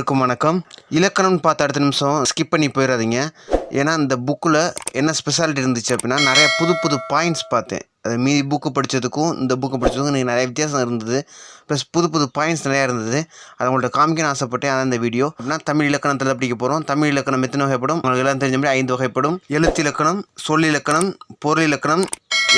அனைவருக்கும் வணக்கம். இலக்கணம்னு பார்த்த அடுத்த நிமிஷம் ஸ்கிப் பண்ணி போயிடாதீங்க ஏன்னா இந்த புக்கில் என்ன ஸ்பெஷாலிட்டி இருந்துச்சு அப்படின்னா நிறைய புது புது பாயிண்ட்ஸ் பார்த்தேன். அது மீதி புக்கு படித்ததுக்கும் இந்த புக்கு படித்ததுக்கும் எனக்கு நிறைய வித்தியாசம் இருந்தது. ப்ளஸ் புது புது பாயிண்ட்ஸ் நிறையா இருந்தது. அதை உங்கள்கிட்ட காமிக்கணும்னு ஆசைப்பட்டேன். அதான் இந்த வீடியோ அப்படின்னா தமிழ் இலக்கணத்தில் படிக்க போகிறோம் தமிழ் இலக்கணம் எத்தனை வகைப்படும்? உங்களுக்கு எல்லாம் தெரிஞ்ச மாதிரி ஐந்து வகைப்படும். எழுத்து இலக்கணம் சொல் இலக்கணம் பொருள் இலக்கணம்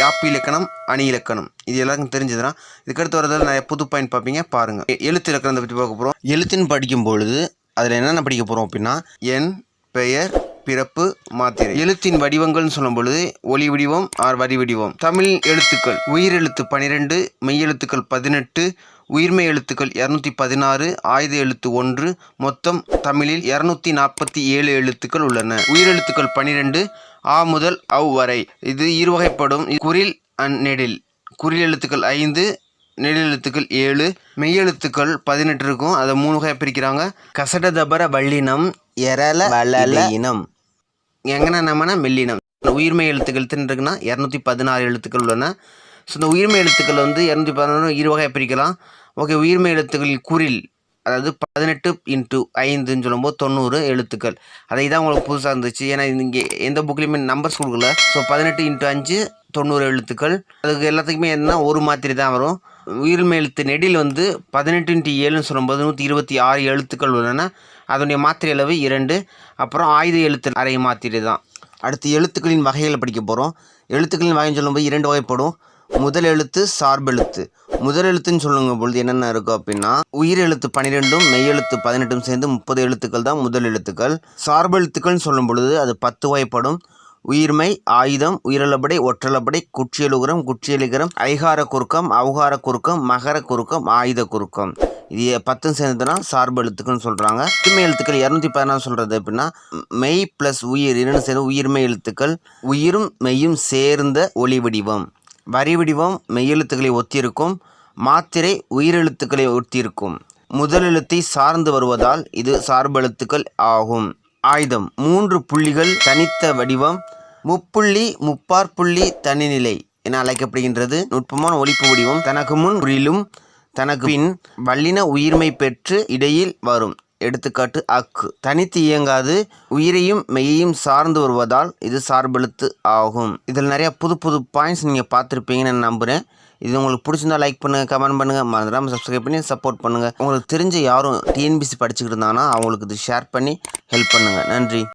யாப்பு இலக்கணம் அணி இலக்கணம். இது எல்லாருக்கும் தெரிஞ்சதுன்னா இதுக்கடுத்து வரதில் நிறைய புது பாயிண்ட் பார்ப்பீங்க பாருங்கள் எழுத்து இலக்கணத்தை பற்றி பார்க்க போகிறோம் எழுத்துன்னு படிக்கும் பொழுது அதில் என்னென்ன படிக்க போகிறோம் அப்படின்னா என் பெயர் பிறப்பு மாத்திரை. எழுத்தின் வடிவங்கள்னு சொல்லும் பொழுது ஒளி வடிவம் ஆர் வரி வடிவம். தமிழ் எழுத்துக்கள் உயிரெழுத்து பனிரெண்டு மெய்யெழுத்துக்கள் பதினெட்டு உயிர்மெய் எழுத்துக்கள் இரநூத்தி பதினாறு ஆயுத எழுத்து ஒன்று மொத்தம் தமிழில் இரநூத்தி நாற்பத்தி ஏழு எழுத்துக்கள் உள்ளன. உயிரெழுத்துக்கள் பனிரெண்டு ஆ முதல் அவ் வரை. இது இருவகைப்படும். குரில் அண்ட் நெடில். குறில் எழுத்துக்கள் ஐந்து நெடில் எழுத்துக்கள் ஏழு மெய்யெழுத்துக்கள் பதினெட்டு இருக்கும். அதை மூணு வகையாக பிரிக்கிறாங்க. கசடதபர வல்லினம் எரல வளல இனம். எங்கன்னா நம்மனா மெல்லினம். உயிர்மெய் எழுத்துக்கள் இருக்குன்னா இரநூத்தி பதினாறு எழுத்துக்கள் உள்ளன. ஸோ இந்த உயிர்மெய் எழுத்துக்கள் வந்து இரநூத்தி பதினாறு இரு வகையாக பிரிக்கலாம். ஓகே உயிர்மெய் எழுத்துக்கள் குரில். அதாவது பதினெட்டு இன்ட்டு ஐந்துன்னு சொல்லும்போது தொண்ணூறு எழுத்துக்கள். அதை தான் உங்களுக்கு புதுசாக இருந்துச்சு. ஏன்னா இங்கே எந்த புக்லேயுமே நம்பர்ஸ் கொடுக்கல. ஸோ பதினெட்டு இன்ட்டு அஞ்சு தொண்ணூறு எழுத்துக்கள். அதுக்கு எல்லாத்துக்குமே என்ன ஒரு மாத்திரை தான் வரும். உயிர்மை எழுத்து நெடில் வந்து பதினெட்டு இன்ட்டு ஏழுன்னு சொல்லும்போது நூற்றி இருபத்தி ஆறு எழுத்துக்கள் உள்ளன. அதனுடைய மாத்திரை அளவு இரண்டு. அப்புறம் ஆயுத எழுத்து அரை மாத்திரை தான் அடுத்து எழுத்துக்களின் வகைகளை படிக்க போகிறோம் எழுத்துக்களின் வகைன்னு சொல்லும்போது இரண்டு வகைப்படும். முதல் எழுத்து சார்பெழுத்து. முதல் எழுத்துன்னு சொல்லுங்க பொழுது என்னென்ன இருக்கும் அப்படின்னா உயிர் எழுத்து பன்னிரெண்டும் மெய் எழுத்து பதினெட்டும் சேர்ந்து முப்பது எழுத்துக்கள் தான் முதல் எழுத்துக்கள். சார்பு எழுத்துக்கள்னு சொல்லும் பொழுது அது பத்து வகைப்படும். உயிர்மை ஆயுதம் உயிரளபடை ஒற்றளபடை குற்றியலுகரம் குற்றியலிகரம் ஐகார குறுக்கம் அவுகார குறுக்கம் மகர குறுக்கம் ஆயுத குறுக்கம். இது பத்தும் சேர்ந்ததுன்னா சார்பு எழுத்துக்கள்னு சொல்கிறாங்க உயிர்மை எழுத்துக்கள் இரநூத்தி பதினாறு சொல்கிறது எப்படின்னா மெய் ப்ளஸ் உயிர் இரண்டு சேர்ந்து உயிர்மை எழுத்துக்கள். உயிரும் மெய்யும் சேர்ந்த ஒளி வடிவம். வரி வடிவம் மெய் எழுத்துக்களை ஒத்திருக்கும். மாத்திரை உயிரெழுத்துக்களை ஒட்டியிருக்கும். முதல் எழுத்தை சார்ந்து வருவதால் இது சார்பெழுத்துக்கள் ஆகும். ஆயுதம். மூன்று புள்ளிகள் தனித்த வடிவம். முப்புள்ளி முப்பாற்புள்ளி தனிநிலை என அழைக்கப்படுகின்றது. நுட்பமான ஒழிப்பு வடிவம். தனக்கு முன் உரிலும் தனக்கு பின் வல்லின உயிர்மை பெற்று இடையில் வரும். எடுத்துக்காட்டு அக்கு. தனித்து இயங்காது. உயிரையும் மெய்யையும் சார்ந்து வருவதால் இது சார்பெழுத்து ஆகும். இதில் நிறையா புது புது பாயிண்ட்ஸ் நீங்கள் பார்த்துருப்பீங்கன்னு நான் நம்புகிறேன் இது உங்களுக்கு பிடிச்சிருந்தா லைக் பண்ணுங்கள் கமெண்ட் பண்ணுங்கள் மறந்துடாமல் சப்ஸ்கிரைப் பண்ணி சப்போர்ட் பண்ணுங்கள் உங்களுக்கு தெரிஞ்ச யாரும் டிஎன்பிசி படிச்சுக்கிட்டு இருந்தாங்கன்னா அவங்களுக்கு இது ஷேர் பண்ணி ஹெல்ப் பண்ணுங்கள் நன்றி.